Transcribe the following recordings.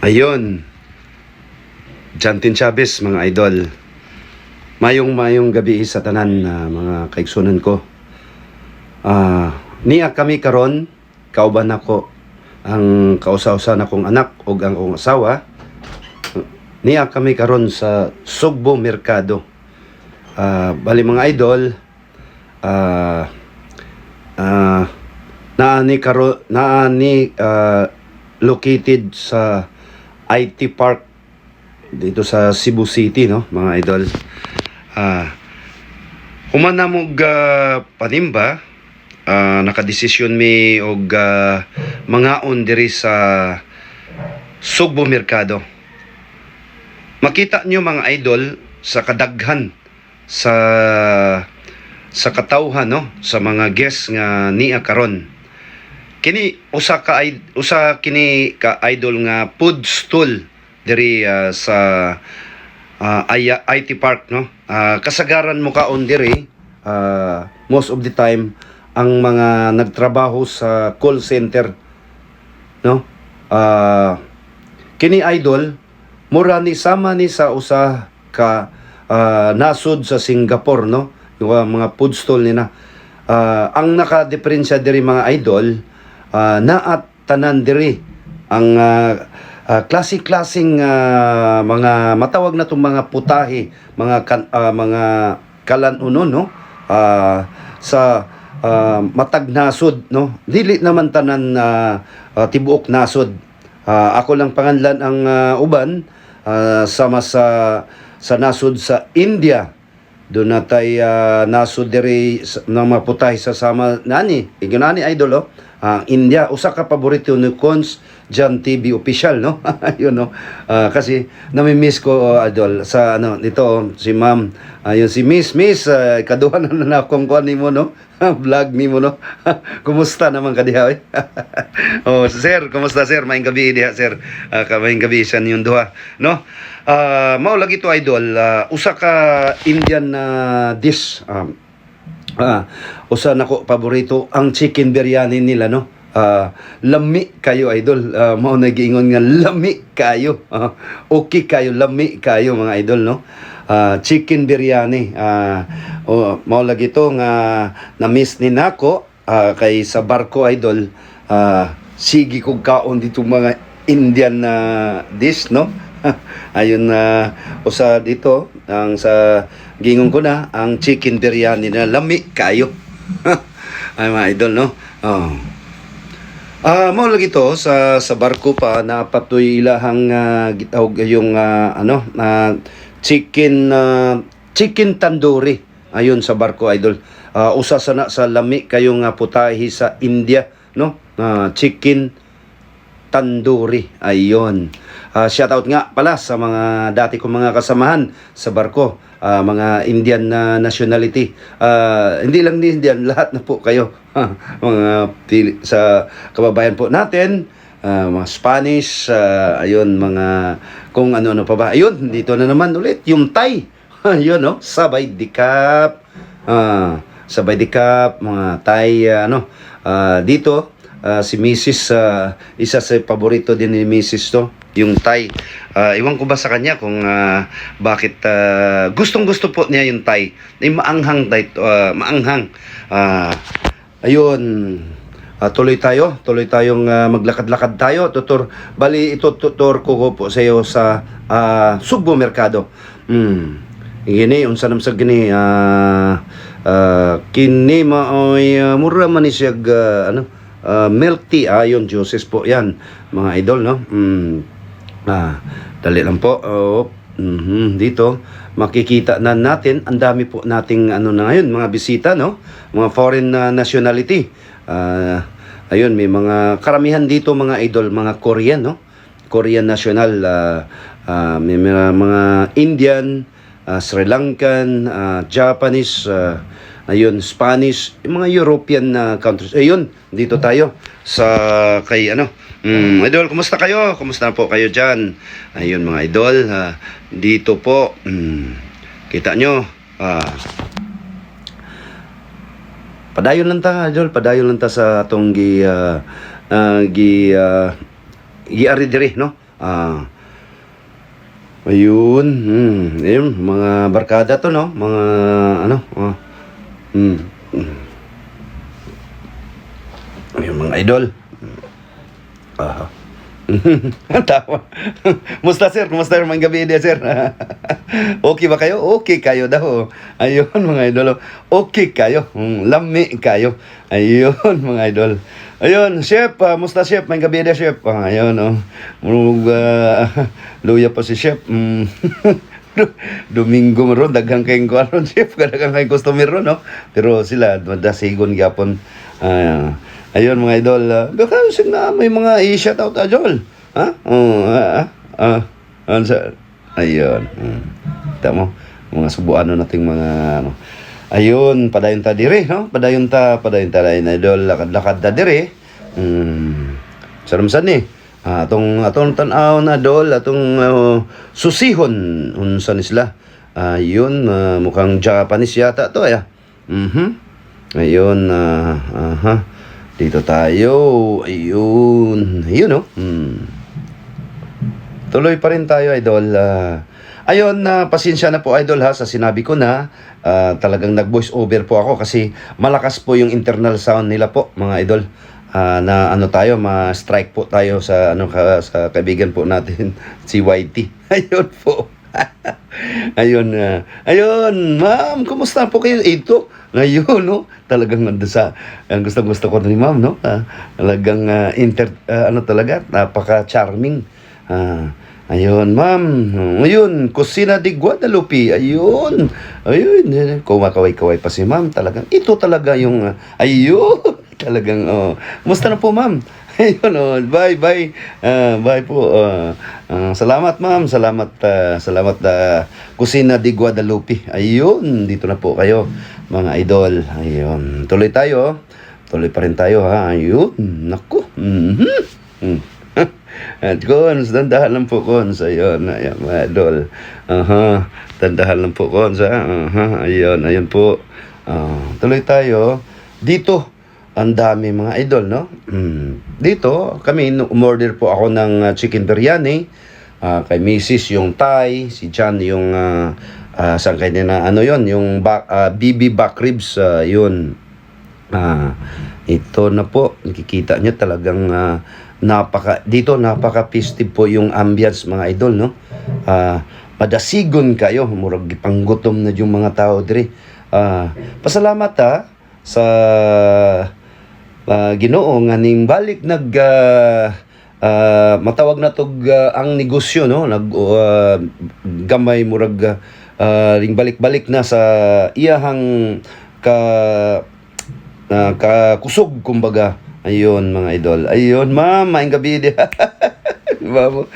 Ayun. Jantin Chavez, mga idol. Mayong mayong gabi sa tanan na mga kaigsunan ko. Ah, niya kami karon kauban ako ang kausa-usa na kong anak ug ang kong asawa. Niya kami karon sa Sugbo Merkado. Ah, bali mga idol, ah ah naani karo naani ah, located sa IT Park dito sa Cebu City no mga idol. Ah human na mo ah, panimba. Ah, nakadesisyon mi og ah, mga on diri sa Sugbo Merkado makita nyo mga idol sa kadaghan sa sa katawhan no sa mga guests nga niya karon kini usa ka usa kini ka idol nga food stall diri ah, sa ah, Aya- IT Park no? Ah, kasagaran mo kaon diri ah, most of the time ang mga nagtrabaho sa call center no? Ah kini idol mura ni sama ni sa usa ka ah, nasod sa Singapore no? Yung ah, mga food stall nila Ah, ang naka-diferensya diri mga idol ah, naat tanan diri ang ah, ah, klase-klaseng ah, mga matawag na tong mga putahe mga kan, ah, mga kalanunon no? Ah, sa ah, matag nasod no? Dili naman tanan na tibuok nasod. Ah, ako lang panganlan ang ah, uban ah, sama sa sa nasod sa India doon natay uh, nasod diri sa- ng mga putay sa sama nani. Igunani idol oh. Ang India usa ka paborito ni Cons Jan TV official no? Yun no? Ah, kasi nami-miss ko oh, idol sa ano nito oh, si ma'am. Ayun si Miss Miss uh, kaduha na na akong kuan nimo no? Vlog nimo no? Kumusta naman ka diha eh? oh sir kumusta sir? Maayong gabi diha sir. Uh, maayong gabi sa inyong duha no Ah, mao lagi to idol Ah, usa ka Indian na dish um, Ah, usa nako paborito ang chicken biryani nila no. Ah, lami kayo idol. Ah, mao nagiingon nga lami kayo. Ah, okay kayo lami kayo mga idol no. Ah, chicken biryani. Ah, oh, mao lagi to nga na-miss ni nako ah, kay sa barko idol. Ah, sige kog kaon dito mga Indian na dish no. Ayun na usa dito ang sa gingon ko na ang chicken biryani na lami kayo. Ay mga idol no. Oh. Ah, mo lagi to sa sa barko pa na patoy ilahang uh, yung ah, ano na chicken ah, chicken tandoori ayun sa barko idol. Ah, usa sa na sa lami kayo nga putahe sa India no. Ah, chicken Tandoori. Ayun. Ah, shout out nga pala sa mga dati kong mga kasamahan sa barko. Ah, mga Indian na nationality. Ah, hindi lang ni Indian, lahat na po kayo. mga pili- sa kababayan po natin. Ah, mga Spanish, ah, ayun, mga kung ano-ano pa ba. Ayun, dito na naman ulit, yung Thai. Ayun, no? Sabay dikap. Ah, sabay dikap, mga Thai, ah, ano, ah, dito, Ah, si Mrs. ah, isa sa paborito din ni Mrs. to, yung Thai. Ah, iwan ko ba sa kanya kung ah, bakit ah, gustong-gusto po niya yung Thai. Ay maanghang Thai, ah, maanghang. Ah, ayun. Ah, tuloy tayo, tuloy tayong ah, maglakad-lakad tayo. Tutor, bali ito tutor ko po sa iyo sa ah, Sugbo Merkado. Hmm. Gini, unsa nam sa gini, ah, ah, kini maoy ah, mura man ah, ano, ah, milk tea, ayon juices po yan, mga idol, no? Mm. Ah, dali lang po. Oh, mhm, dito. Makikita na natin. Ang dami po nating ano na ngayon mga bisita no? Mga foreign na nationality. Ah, ayun may mga karamihan dito mga idol mga Korean no? Korean national. Ah, ah, may mga, mga Indian ah, Sri Lankan ah, Japanese ah, ayun Spanish yung mga European na countries. Ayun dito tayo sa kay ano mm, idol kumusta kayo? Kumusta po kayo diyan ayun mga idol ah, dito po mm, kita nyo ah, padayon lang ta idol padayon lang ta sa atong gi ah, ah, gi ah, gi ari no? Ah, ayun. Hmm, ayun, mga barkada to, no? Mga, ano, ah, hmm, hmm. Ayun, mga idol. Ah. Ang tawa. Musta sir? Kumusta mga gabi dia sir? okay ba kayo? Okay kayo daw. Ayun mga idol. Okay kayo. Mm, Lami kayo. Ayun mga idol. Ayun, chef, uh, musta chef? May gabi dia chef. Ah, ayun oh. Uh, luya pa si chef. Mm. Domingo mo ron, daghang kayong kuwan chef, daghang kayong customer ron, no? Pero sila, madasigon gyapon. Ah, ayun mga idol, uh, baka na may mga i-shout out ajol. Ha? Oh, ah, ah, ah, sa, ayun. Mm. Tamo, mga subuano nating mga ano. Ayun, padayon ta dire, no? Padayon ta, padayon ta na idol, lakad-lakad ta dire. Mm. Saramsan ni. Ah, atong atong tan-aw na dol, atong uh, susihon unsa ni sila. Ah, mukhang Japanese yata to ya. Mhm. Ayun, ah, aha. Dito tayo. Ayun. Ayun, no? Hmm. Tuloy pa rin tayo, idol. Ah, ayun, na pasensya na po, idol, ha, sa sinabi ko na ah, talagang nag-voice over po ako kasi malakas po yung internal sound nila po, mga idol. Ah, na ano tayo, ma-strike po tayo sa ano ka, sa kaibigan po natin, si YT. Ayun po. ayun, ah, ayun, ma'am, kumusta po kayo? Ito, ngayon, no? Talagang nando sa, ang gusto-gusto ko ni ma'am, no? Ah, talagang ah, inter, ah, ano talaga, napaka-charming. Ah, ayun, ma'am. Ayun, Kusina di Guadalupe. Ayun. Ayun, eh, kumakaway-kaway pa si ma'am. Talagang, ito talaga yung, ah, ayun. Talagang, oh. Musta na po, ma'am? Ayun, oh. Bye, bye. Ah, bye po. Ah, ah, salamat, ma'am. Salamat, ah, salamat, ah, Kusina di Guadalupe. Ayun, dito na po kayo, mga idol. Ayun. Tuloy tayo. Tuloy pa rin tayo, ha? Ayun. Naku. Mhm. Mm. At Cons, dandahan lang po Cons. Ayun, ayun, mga idol. Aha, dandahan lang po Cons, ha? Aha, ayun, ayun po. Ah, tuloy tayo. Dito, ang dami mga idol, no? Mm. Dito, kami, umorder po ako ng ah, chicken biryani. Ah, kay Mrs. yung Thai, si John yung uh, saan kayo na ano yon yung back, ah, BB back ribs, ah, yun. Ah, ito na po, nakikita nyo talagang ah, napaka dito napaka festive po yung ambience mga idol no. Ah, madasigon kayo, murag gipanggutom na yung mga tao dire. Ah, pasalamat ha sa ah, Ginoo nga ning balik nag ah, ah, matawag na tog ah, ang negosyo no nag ah, gamay murag ah, ring balik-balik na sa iyahang ka na kakusog kumbaga. Ayun mga idol. Ayun ma'am, maing gabi di. Ma'am,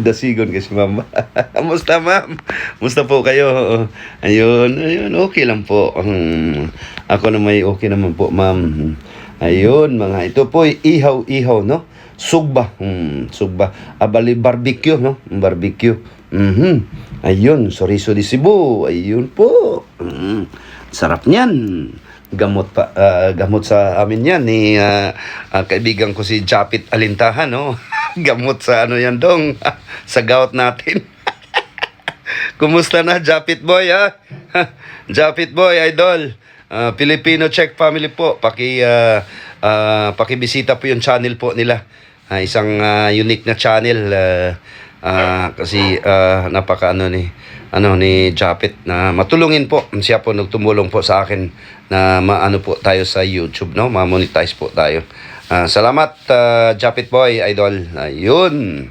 dasigon kasi ma'am. Musta ma'am? Musta po kayo? Ayun, ayun, okay lang po. Hmm, ako na may okay naman po ma'am. Ayun mga ito po ihaw-ihaw no. Sugba, hmm, sugba. Abali barbecue no, barbecue. Mhm. Ayun, soriso di Cebu. Ayun po. Mm, sarap niyan gamot pa ah, gamot sa amin yan ni ah, ah, kaibigan ko si Japit Alintahan no gamot sa ano yan dong sa gout natin Kumusta na Japit boy ha Japit boy idol Ah, Filipino Czech family po paki ah, ah, pakibisita po yung channel po nila. Ah, isang ah, unique na channel ah, ah, kasi ah, napaka ano ni ano ni Japit na matulungin po. Siya po nagtumulong po sa akin na maano po tayo sa YouTube no? Ma-monetize po tayo. Ah, salamat ah, Japit boy idol. Ayun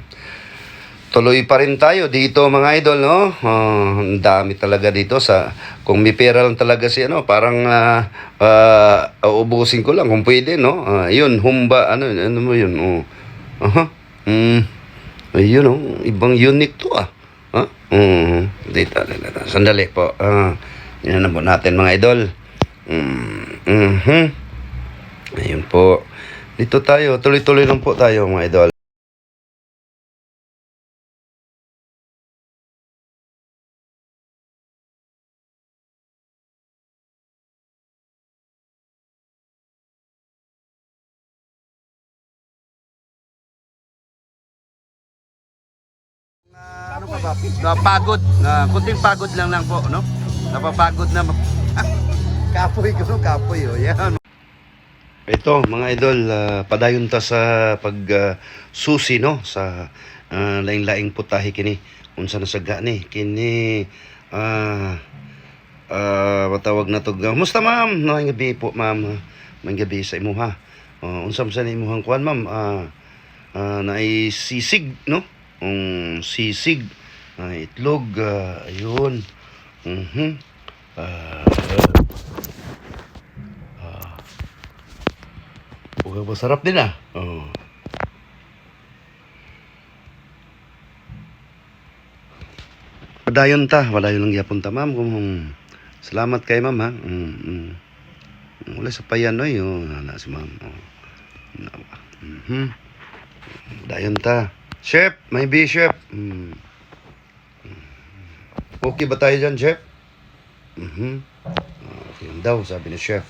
tuloy pa rin tayo dito mga idol no? Ah, ang dami talaga dito sa kung may pera lang talaga si ano parang ah, ah, uubusin ko lang kung pwede no? Ah, yun humba ano ano mo yun? Oh aha mm. Ayun oh ibang unique to ah. Ha mm. Dito, dito, sandali po. Ah yan na po natin mga idol. Mm mhm. Ayun po. Dito tayo tuloy-tuloy lang po tayo mga idol napagod. Na kunting pagod lang lang po, no? Napapagod na. kapoy ko? Kapoy, oh. Yan. Ito, mga idol, ah, padayon ta sa pag ah, susi, no? Sa ah, laing-laing putahe kini. Unsa na saga ni? Kini, ah, ah, matawag na to. Musta, ma'am? No, gabi po, ma'am. May gabi sa imuha. Uh, unsam sa imuhang kuan, ma'am? Ah, ah, naay sisig, no? Um, sisig, ah, itlog, ah, ayun. Mhm. Ah, Huwag masarap din ah. Oh. Padayon ta, wala yun lang gyapon ta ma'am. Kung, salamat kay ma'am ha. Mm, mm. Wala sa payan oy, oh, na si ma'am. Oh. Mhm. Dayon ta. Chef, may be chef. Mm. Okay ba tayo dyan, chef? Mhm. Ah, Okay daw, sabi ni chef.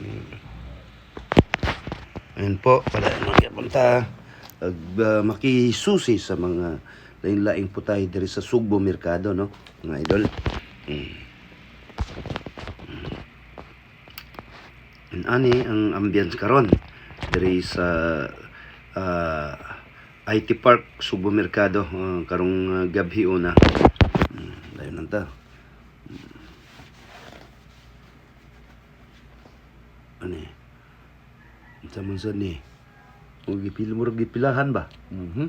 Mm. Ayun po, pala magpunta ag uh, makisusi sa mga lain-laing putay diri sa Sugbo Merkado, no? Mga idol. Mm. Mm. ani ang ambience karon diri sa ah, IT Park Sugbo Merkado ah, karong uh, gabhi una. Mm, dayon lang ta. Ani? Unsa man sa ni? O gipil mo gipilahan ba? Mhm.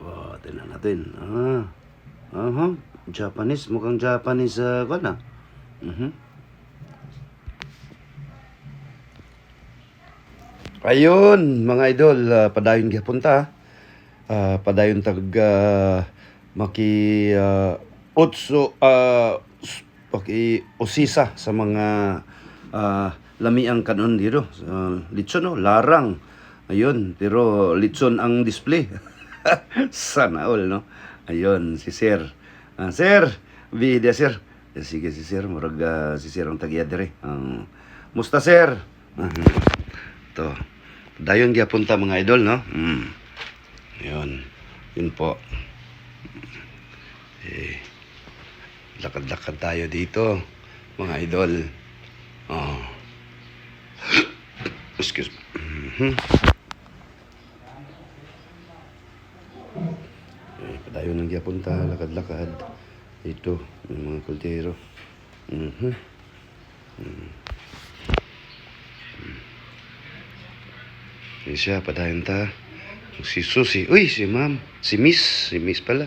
Oh, tingnan natin. Ah. Aha. Japanese, mukhang Japanese uh, ko na. Mhm. Ayun, mga idol, ah, padayon gipunta. Ah, padayon tag ah, maki ah, utso ah, s- paki usisa sa mga ah, lamiang kanon dito. Uh, litson no, larang. Ayun, pero litson ang display. Sana all, no? Ayun, si Sir. Ah, sir, video sir. Eh, sige si Sir, murag ah, si Sir ang tagya dire. Ang musta Sir? Ah, to. Dayon gyapon ta mga idol, no? Mm. Yun. Yun po. Eh, lakad-lakad tayo dito, mga idol. Oh. Excuse me. Mhm. Eh, padayon ng gyapon ta, lakad-lakad. Ito, yung mga kultero. Mhm. Mm. Yan siya, padayon ta. Si Susi. Uy, si ma'am. Si Miss. Si Miss pala.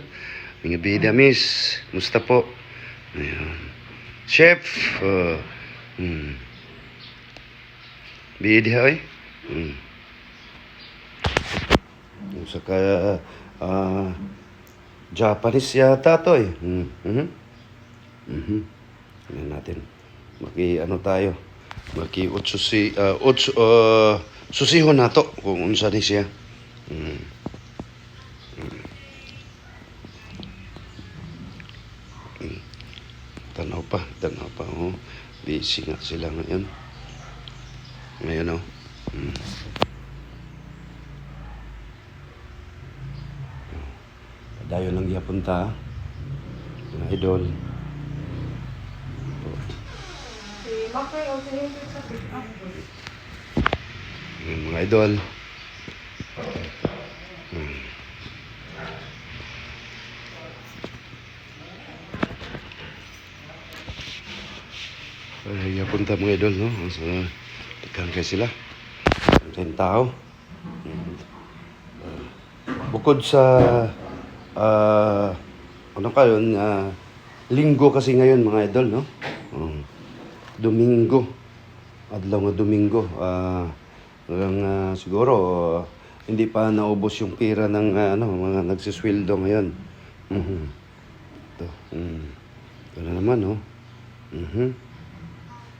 Mga bida, Miss. Musta po? Ayan. Chef. Uh, hmm. Bida, oy. Hmm. Saka, ah, Japanese yata to eh. Hmm. Mhm. Mhm. Tingnan natin. Maki, ano tayo? Maki, utsusi, uh, utsu, uh, susihon nato kung unsa ni siya. Hmm. Hmm. Hmm. Tanaw pa, tanaw pa. Oh. Busy nga sila ngayon. Ngayon, oh. Hmm. Dayo lang gyapon ta. Mga idol. Si Makay o si Hendrik sa pick up. Yung mga idol. Hmm. Ay, punta mga idol, no? So, tekan kay sila. Ang tao. Ah, bukod sa ah ano ka yun, ah, linggo kasi ngayon mga idol, no? Hmm. Domingo. Adlaw nga Domingo. Ah, hanggang ah, siguro ah, hindi pa naubos yung pira ng ah, ano, mga nagsisweldo ngayon. Mhm. Ito. Mm. Ito na naman, no? Mhm.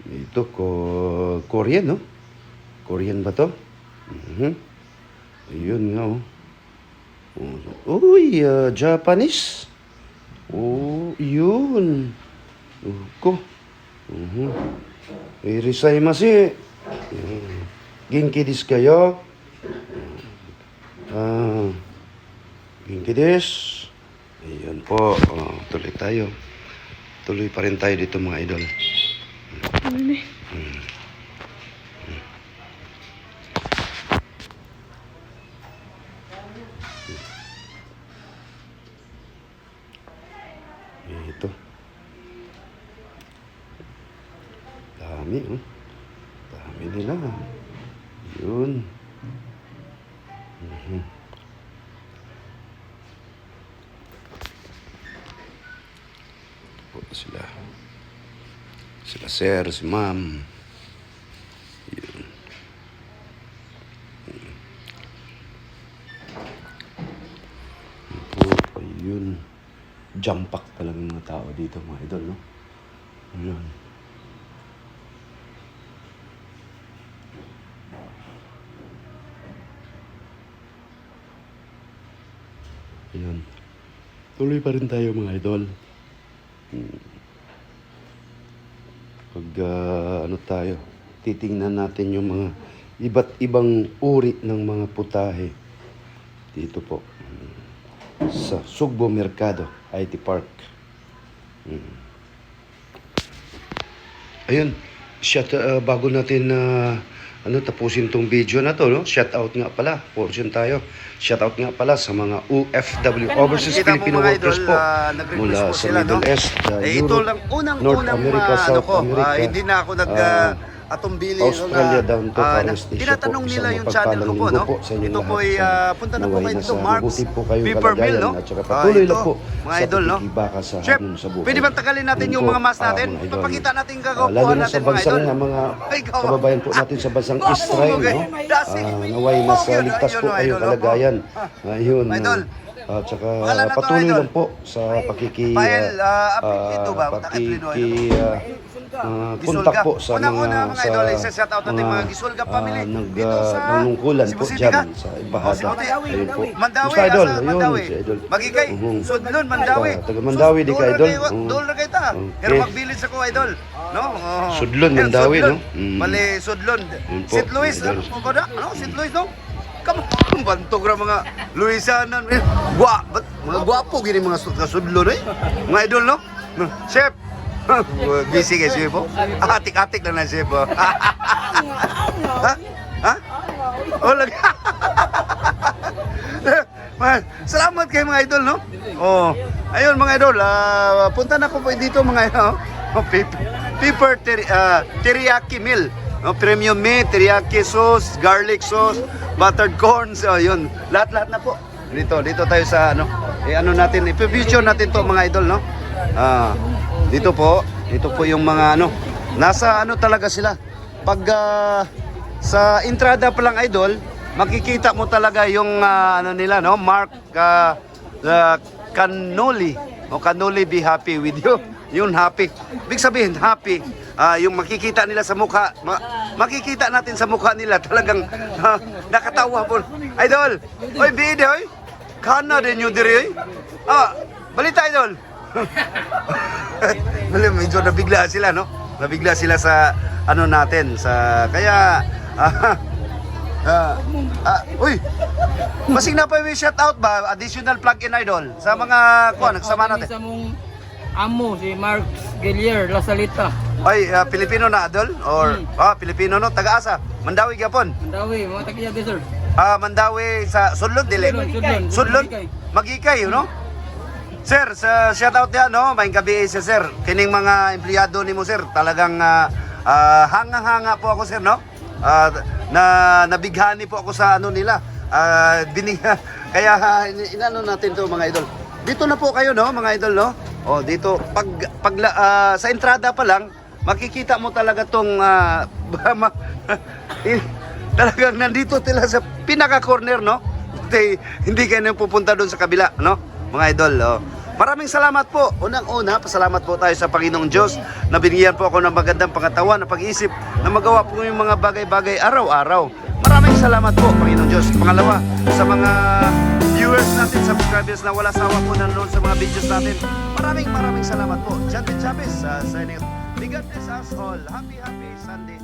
Ito, ko, Korean, no? Korean ba to? Mhm. Ayun nga, oh. Uy, ah, Japanese. Oh, yun. Oh, ko. Mhm. Irisaimase. Mm. Genki desu kayo? Ah. Gides. Ayun po. Oh, tuloy tayo. Tuloy pa rin tayo dito mga idol. Ano ni? Ito. Dami, oh. Dami nila. Yun. Mhm. Po sila. Sila sir, si ma'am. Yun. Yun po, ayun. Jump talaga mga tao dito, mga idol, no? Ayun. Ayun. Tuloy pa rin tayo, mga idol. Hmm. Ah, ano tayo, titingnan natin yung mga iba't ibang uri ng mga putahe dito po sa Sugbo Mercado, IT Park. Mm. Ayun, shout uh, bago natin na ano tapusin tong video na to, no? Shout out nga pala, portion tayo. Shout out nga pala sa mga OFW Overseas Filipino workers po nag-request mula sa sila, Middle no? East, uh, Eh, ito Europe, lang unang North unang America, ano South ko, ah, America, hindi na ako nag ah, uh, atumbili Australia no, down to ah, na- East Asia tinatanong nila yung channel ko po no po sa ito po ay sa ah, punta na po kayo na dito sa Mark's po kayong Pepper Mill no at saka Ah, patuloy ito, lang po mga sa idol no sa Chef, sa buhay. pwede ba tagalin natin Yun yung mga mas ah, natin? mga idol. Papakita natin Ah, lalo na natin, sa mga idol. na mga Ay, gawa. kababayan po natin sa bansang. Israel, no? Ah, naway Yun, ligtas po kayong kalagayan. Ah. At saka na to, patuloy lang po sa pakiki Pael, ah, ah, apelido ba? pakiki ah, Gisulga. kontak po sa Unang-una, mga mga idol, isa-shout out natin mga Gisulga family. ah, nag Dito sa nanungkulan Cebu po dyan sa Oh, Ibahada. Cebu City. Ayun po. Mandawi, Basta idol, asa ayun, Mandawi. si idol. Magigay, Mhm. Sudlon, Mandawi. Ah, taga Mandawi di ka, idol. na Mm. Dol na kayo ta. Okay. Pero magbilis ako, idol. No? Oh. Sudlon, Yan, Mandawi, Sudlon. no? Mali, Sudlon. Yun po, St. Louis, idol. ano? Ano? Ano? St. Louis, no? On, bantog ra mga Luisanan. eh. Gwa, ba't mga gwapo gini mga sud- kasudlon eh. Mga idol, no? Chef. Busy kayo, chef po. Atik-atik na na, chef. oh. ha? Ha? Oh, lag. Man, salamat kay mga idol, no? Oh, ayun mga idol, ah, punta na ko po dito mga idol. Oh, pep- pepper teri, ah, teriyaki meal. No, premium meat, teriyaki sauce, garlic sauce, buttered corn, so yun. Lahat-lahat na po. Dito, dito tayo sa ano, eh, ano natin, i-feature natin to mga idol, no? Ah, dito po, dito po yung mga ano, nasa ano talaga sila. Pag ah, sa entrada pa lang idol, makikita mo talaga yung ah, ano nila no, Mark uh, Canoli. O Canoli be happy with you. Yun happy. Big sabihin happy. Ah, yung makikita nila sa mukha, ma- makikita natin sa mukha nila talagang ah, nakatawa po. Idol, oy bide oy. Kana din yung diri. oy. Ah, balita idol. Medyo nabigla sila, no? Nabigla sila sa ano natin, sa kaya ah, ah, ah, uy. Masig na pa may shout out ba additional plug-in idol sa mga kuan nagsama natin. Sa mong amo si Mark Gillier Lasalita. Ay, ah, Pilipino na idol or ah Pilipino no taga-asa, Mandawi gyapon. Mandawi, mga tagiya di sir. Ah, Mandawi sa Sudlon dili. Sudlon, Sudlon. Magikay. No? Sir, sa shout out yan, no? May gabi sa sir. Kining mga empleyado nimo sir, talagang ah, ah, hanga-hanga po ako sir, no? Ah, na nabighani po ako sa ano nila. Ah, binig kaya in- inano natin to mga idol. Dito na po kayo, no, mga idol, no? Oh, dito pag pag ah, sa entrada pa lang, makikita mo talaga tong eh, talagang nandito tila sa pinaka-corner, no? Hindi, hindi kayo nang pupunta doon sa kabila, no? Mga idol, oh. Maraming salamat po. Unang-una, pasalamat po tayo sa Panginoong Diyos na binigyan po ako ng magandang pangatawan na pag-isip na magawa po yung mga bagay-bagay araw-araw. Maraming salamat po, Panginoong Diyos. Pangalawa, sa mga viewers natin, sa subscribers na wala sawa po nanonood sa mga videos natin. Maraming maraming salamat po. Jantin Chavez, uh, signing. Bigat bless us all. Happy, happy Sunday.